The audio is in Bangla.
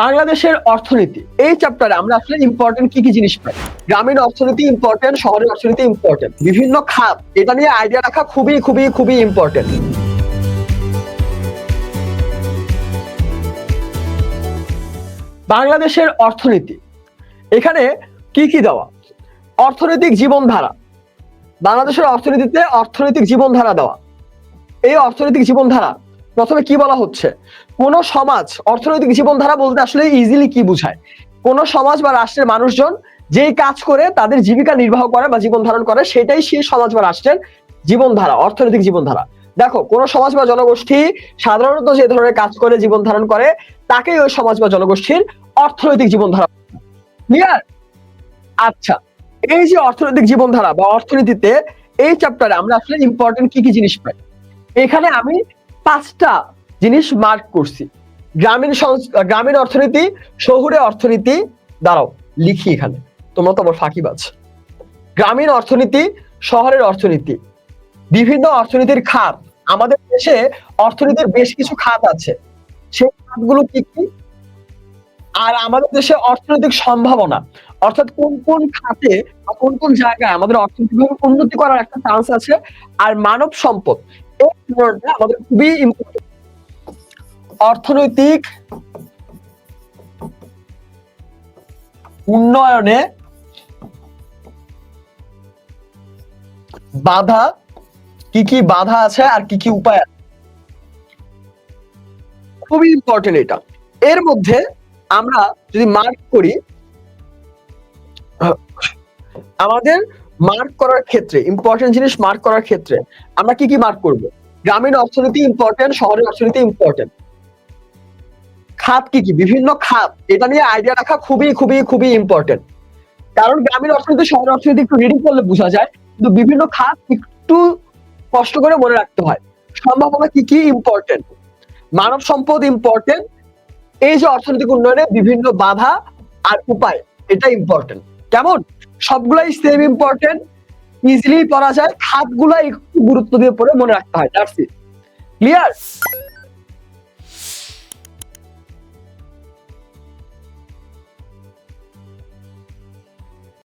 বাংলাদেশের অর্থনীতি। এই চ্যাপ্টারে আমরা আসলে ইম্পর্টেন্ট কি কি জিনিস পাই? গ্রামীণ অর্থনীতি ইম্পর্টেন্ট শহরের অর্থনীতি ইম্পর্টেন্ট বিভিন্ন খাত, এটা নিয়ে আইডিয়া রাখা খুবই খুবই খুবই ইম্পর্টেন্ট বাংলাদেশের অর্থনীতি। এখানে কি কি দেওয়া? অর্থনৈতিক জীবনধারা। বাংলাদেশের অর্থনীতিতে অর্থনৈতিক জীবনধারা দেওয়া। এই অর্থনৈতিক জীবনধারা প্রথমে কি বলা হচ্ছে? কোন সমাজ, অর্থনৈতিক জীবনধারা বলতে আসলে ইজিলি কি বোঝায়? কোন সমাজ বা রাষ্ট্রের মানুষজন যেই কাজ করে, তাদের জীবিকা নির্বাহ করে বা জীবন ধারণ করে, সেটাই সেই সমাজ বা রাষ্ট্রের জীবনধারা, অর্থনৈতিক জীবনধারা। দেখো, কোন সমাজ বা জনগোষ্ঠী সাধারণত যে ধরনের কাজ করে, জীবন ধারণ করে, তাকেই ওই সমাজ বা জনগোষ্ঠীর অর্থনৈতিক জীবনধারা ক্লিয়ার আচ্ছা এই যে অর্থনৈতিক জীবনধারা বা অর্থনীতিতে এই চ্যাপ্টারে আমরা আসলে ইম্পর্টেন্ট কি কি জিনিস পাই? এখানে আমি পাঁচটা জিনিস মার্ক করছি। গ্রামীণ গ্রামীণ অর্থনীতি, শহুরে অর্থনীতি, দাঁড়াও, লিখি এখানে। তোমরা তো আমার ফাঁকিবাজ গ্রামীণ অর্থনীতি, শহরের অর্থনীতি। বিভিন্ন অর্থনীতির খাত। আমাদের দেশে অর্থনীতির বেশ কিছু খাত আছে। সেই খাতগুলো কি কি? আর আমাদের দেশে অর্থনৈতিক সম্ভাবনা। অর্থাৎ কোন কোন খাতে কোন কোন জায়গায় আমাদের অর্থনৈতিকভাবে উন্নতি করার একটা চান্স আছে। আর মানব সম্পদ। অর্থনৈতিক উন্নয়নে বাধা, কি কি বাধা আছে আর কি কি উপায় আছে? খুবই ইম্পর্টেন্ট এটা। এর মধ্যে আমরা যদি মার্ক করি আমাদের মার্ক করার ক্ষেত্রে ইম্পর্টেন্ট জিনিস মার্ক করার ক্ষেত্রে আমরা কি কি মার্ক করব? গ্রামীণ অর্থনীতি ইম্পর্টেন্ট শহরের অর্থনীতি ইম্পর্টেন্ট খাত কি কি? বিভিন্ন খাত। এটা নিয়ে আইডিয়া রাখা খুবই খুবই খুবই ইম্পর্টেন্ট কারণ গ্রামীণ অর্থনীতি, শহরের অর্থনীতি একটু রিডিং করলে বোঝা যায়, কিন্তু বিভিন্ন খাত একটু কষ্ট করে মনে রাখতে হয়। সম্ভাবনা কি কি? ইম্পর্টেন্ট মানব সম্পদ ইম্পর্টেন্ট এই যে অর্থনৈতিক উন্নয়নে বিভিন্ন বাধা আর উপায়, এটা ইম্পর্টেন্ট কেমন? সবগুলাই সেম ইম্পর্টেন্ট ইজিলি পড়া যায়, খাতগুলাই একটু গুরুত্ব দিয়ে পড়ে মনে রাখতে হয় ক্লিয়ার